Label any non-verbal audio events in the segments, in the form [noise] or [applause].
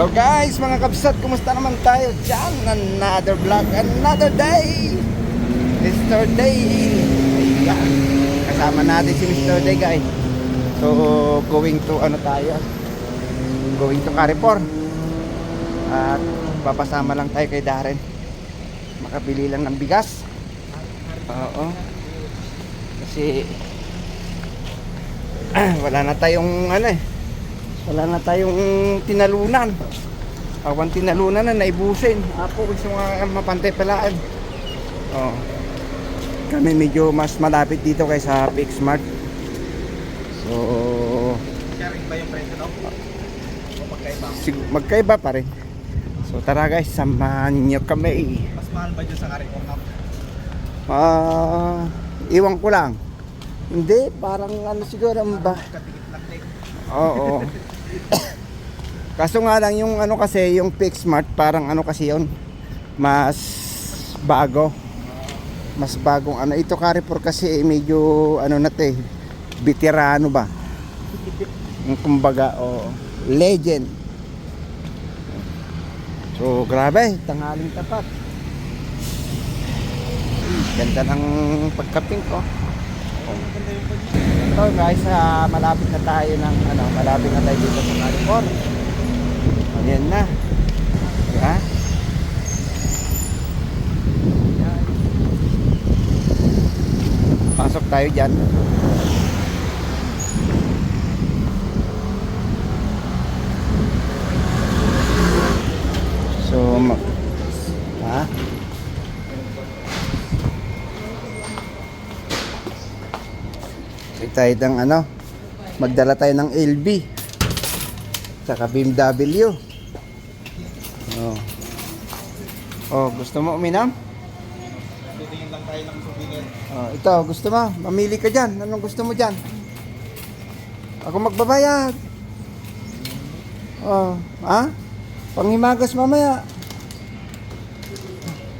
Hello guys, mga kabsat, kumusta naman tayo dyan? Another vlog, another day! Mr. Day! Ayan. Kasama natin si Mr. Day guys. So, going to ano tayo? Going to Carrefour. At papasama lang tayo kay Darren. Makabili lang ng bigas. Oo. Kasi [clears throat] wala na tayong ano eh wala na tayong tinalunan awan tinalunan na naibusin apo gusto mga mapantay palaan oh. kami medyo mas malapit dito kaysa Pixmart so Sharing ba yung presyo daw? O magkaiba? sig- magkaiba pa rin so tara guys samahan nyo kami Mas mahal ba dyan sa Carrefour na? ah iwan ko lang hindi parang ano siguro ang ba Katikit lang. Oo. Kaso nga lang yung ano kasi yung Pixmart parang ano kasi yun mas bago. Mas bagong ano ito Carrefour kasi medyo ano na 'to eh veterano ba. Kumbaga o legend. So grabe, tanghaling tapat. Ganda ng pagkaping ko. Ito guys, ah, malapit na tayo ng ano, malapit na tayo dito sa Carrefour. Ayan na. Diba? Pasok tayo dyan. So, ma- ha? Take tayo ng ano, magdala tayo ng LB. Saka BMW. Oh. Oh, gusto mo uminom? Titingin lang tayo ng souvenir. Oh, ito, gusto mo? Mamili ka dyan. Anong gusto mo dyan? Ako magbabayad. Oh, ha? Panghimagas mamaya.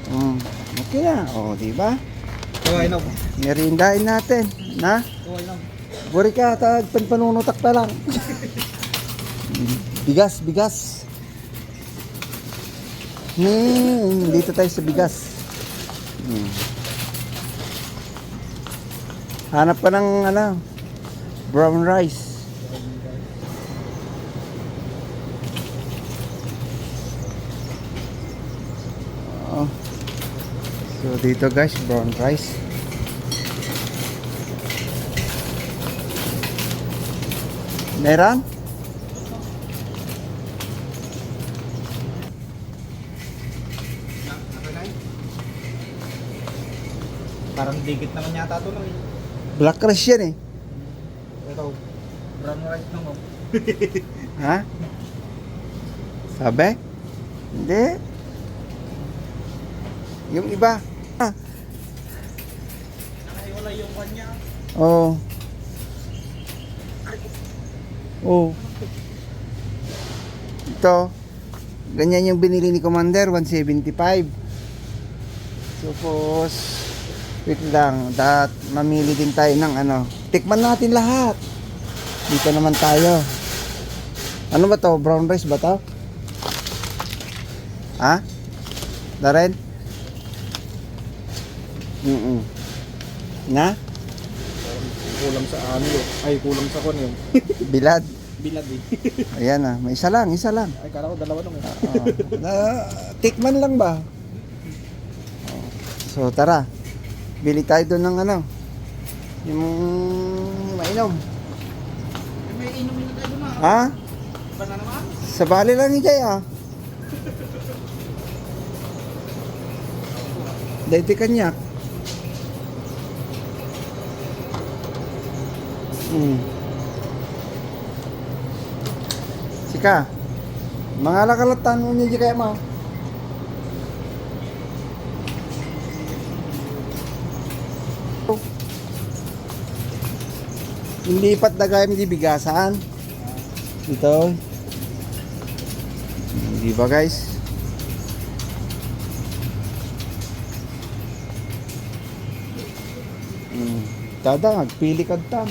Hmm, okay na. Oh, di ba? Kuhay na. Merindahin natin. Na? Na. Buri ka, tag panpanunutak pa lang. bigas, bigas. Hmm, dito tayo sa bigas. Hmm. Hanap ka ng ano, brown rice. Oh. So dito guys, brown rice. Meron? Parang digit naman yata ito lang eh. Black rice yan eh. Ito. Brown rice oh. [laughs] Ha? Sabi? Hindi. Yung iba. Ah, Nakahiwalay yung kanya. Oo. Oh. Ito. Ganyan yung binili ni Commander, 175. Tapos, wait lang, dat mamili din tayo ng ano. Tikman natin lahat. Dito naman tayo. Ano ba to? Brown rice ba to? Ha? Darren? Mm Na? Kulang sa ano yun. Ay, kulang sa kon yun. [laughs] Bilad. Bilad eh. [laughs] Ayan na, may isa lang, isa lang. Ay, kala ko dalawa lang eh. Oo. na, tikman lang ba? Oo. So tara, bili tayo doon ng ano, yung mainom. May inumin na tayo doon ah. Ha? Iba na naman. Sa bali lang ni Jay ah. [laughs] Dahiti kanyak. Hmm. Sika. Mga lakalatan mo niya kaya mo. Hindi pat na kaya hindi bigasan. Ito. Di ba guys? Mm. Tada, magpili ka tam.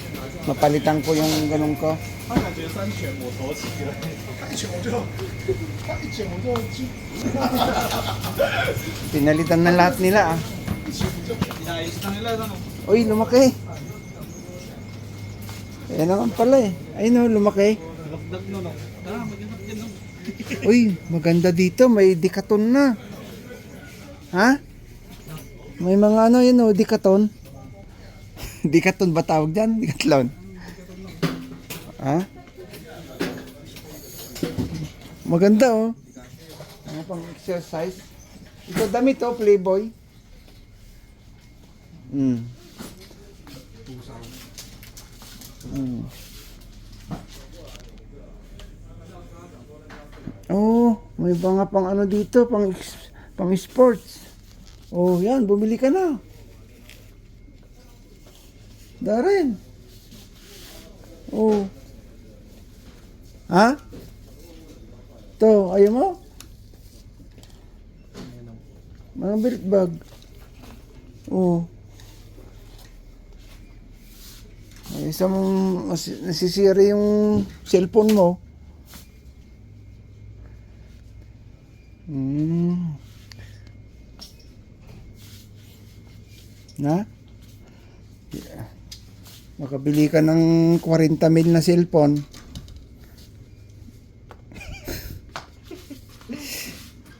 Mapalitan ko yung ganun ko. Pinalitan na lahat nila ah. Inayos na nila ano? Uy, lumaki. Ayan naman pala eh. Ayun o, lumaki. Dagdag no, no. Ah, maganda din no. Uy, maganda dito. May dikaton na. Ha? May mga ano yun o, dikaton dikaton ba tawag dyan? Dikatlon. Ha? Maganda oh. Ano pang exercise? Ito damit oh, playboy. Hmm. Hmm. Oh, may mga pang ano dito, pang pang sports. Oh, yan, bumili ka na. Darren. Oh. Ha? To, ayaw mo? Mga belt bag. Oh. Ay, isang mas- nasisira yung cellphone mo. Hmm. Na? Makabili ka ng 40 mil na cellphone.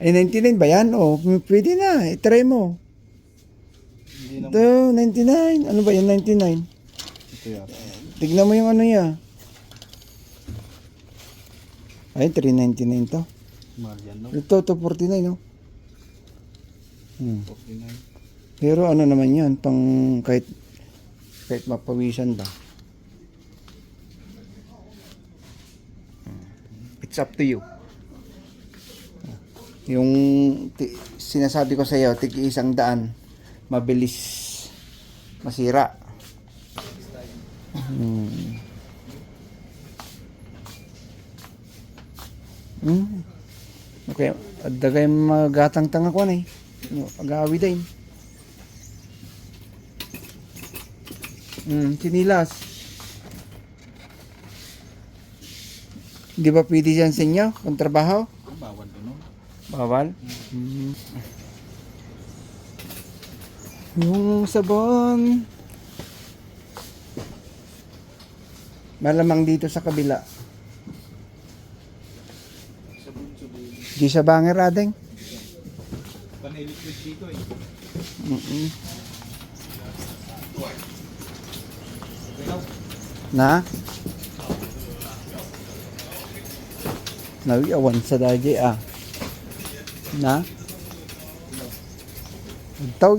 Ay, 99 ba yan? O, pwede na. I-try mo. Ito, 99. Ano ba yan, 99? Ito yata. Tignan mo yung ano niya. Ay, 399 to. Mahal yan, no? Ito, 249, no? Hmm. 49. Pero ano naman yan, pang kahit kahit mapawisan ba. It's up to you. Yung sinasabi ko sa iyo, tigi isang daan, mabilis masira. Hmm. Hmm. Okay, adagay magatang tanga ko na eh. No, agawi din. Hmm, sinilas. Di ba pwede dyan sa inyo? Kung trabaho? Bawal ko, no? Bawal? Hmm. Yung sabon. Malamang dito sa kabila. Di sa banger adeng. Paniliquid dito, eh. Okay, no? Na? Nawi awan sa daji ah. Na? Ito.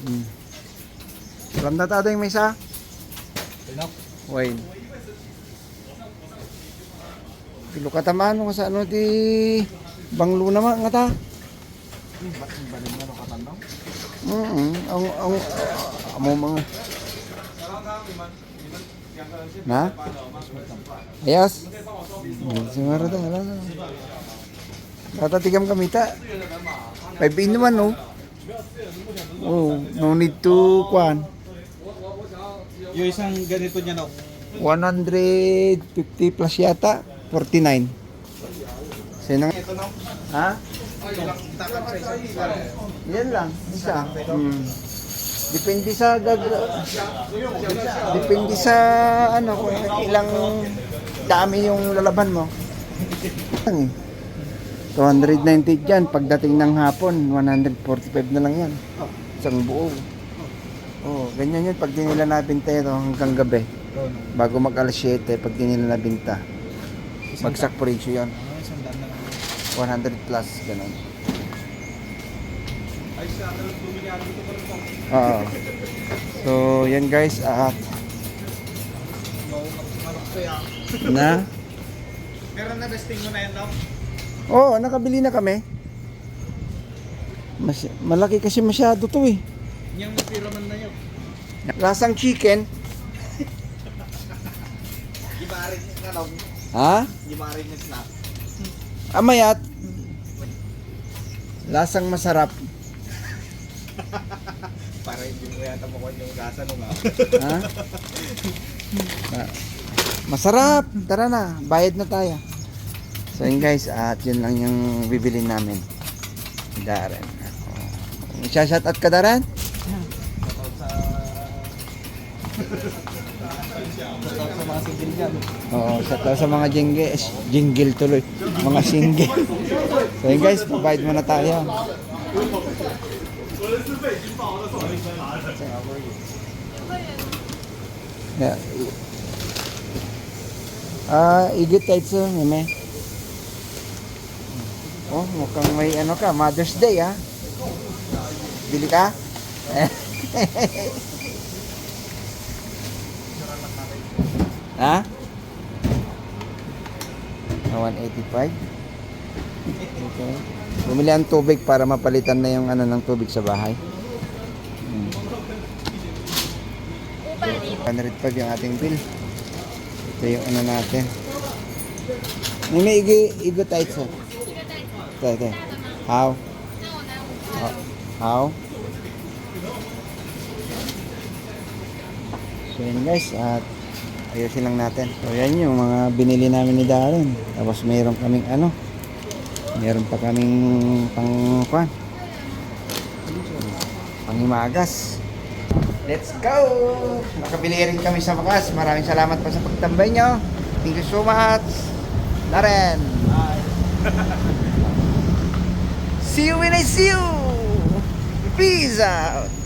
Hmm. Alam na tayo yung? Okay, no? Wait. Kilo katamaan mo sa ano di banglo naman nga ta. Hmm, ba't yung baling na nakatanaw? Mm ang ang amo mga na? Ayos. Siguro to, wala na. Tatatigam kami ta. 5 in 1 no. Oh, no need to kwan. Yung isang ganito niya, no? 150 plus yata. 49. Sino? Ito, no? Ha? Yan lang, isa. Hmm. Depende sa gag Depende sa ano kung ilang dami yung lalaban mo. Lang eh. 290 dyan. Pagdating ng hapon, 145 na lang yan. Isang buo. Oh, ganyan yun pag di nila nabinta ito hanggang gabi. Bago mag alas 7, pag di nila nabinta. Bagsak presyo yan. Ah, isang daan na lang. 100 plus, ganun. Ay, sa akin, bumili ako dito pa rin po. Oo. So, yan guys, at na. Pero na-vesting mo na yan, no? Oo, nakabili na kami. Mas, malaki kasi masyado to eh. Yung natira man na yun. Lasang chicken. Di maaaring yung ano, Ha? di maaaring yung snack. Amayat. Lasang masarap. [laughs] Para hindi mo yata mukha yung lasa nung ah. Ha? [laughs] Ah, Masarap. Tara na. Bayad na tayo. So yun guys, at yun lang yung bibili namin. Darren. Oh. Shout out ka Darren? [laughs] Sa... Mga sigil dyan. Oo, shout out sa mga jingle. Jingle tuloy. Mga single. So yun guys, provide muna tayo. Yeah. Ah, igit tayo sa meme. Oh, mukhang may ano ka, Mother's Day ha. Bili ka? [laughs] ha? Ah, 185. Okay. Bumili ang tubig para mapalitan na yung ano ng tubig sa bahay. Hmm. 105 yung ating bill. Ito yung ano natin. May may igi, igo tayo sa. Ito, ito. How? How? So yun guys, at ayusin lang natin. So yan yung mga binili namin ni Darren. Tapos mayroon kaming ano, mayroon pa kaming pang kwan. Pangimagas. Let's go! Nakabili rin kami sa wakas. Maraming salamat pa sa pagtambay nyo. Thank you so much. Darren. [laughs] see you when I see you. Peace out.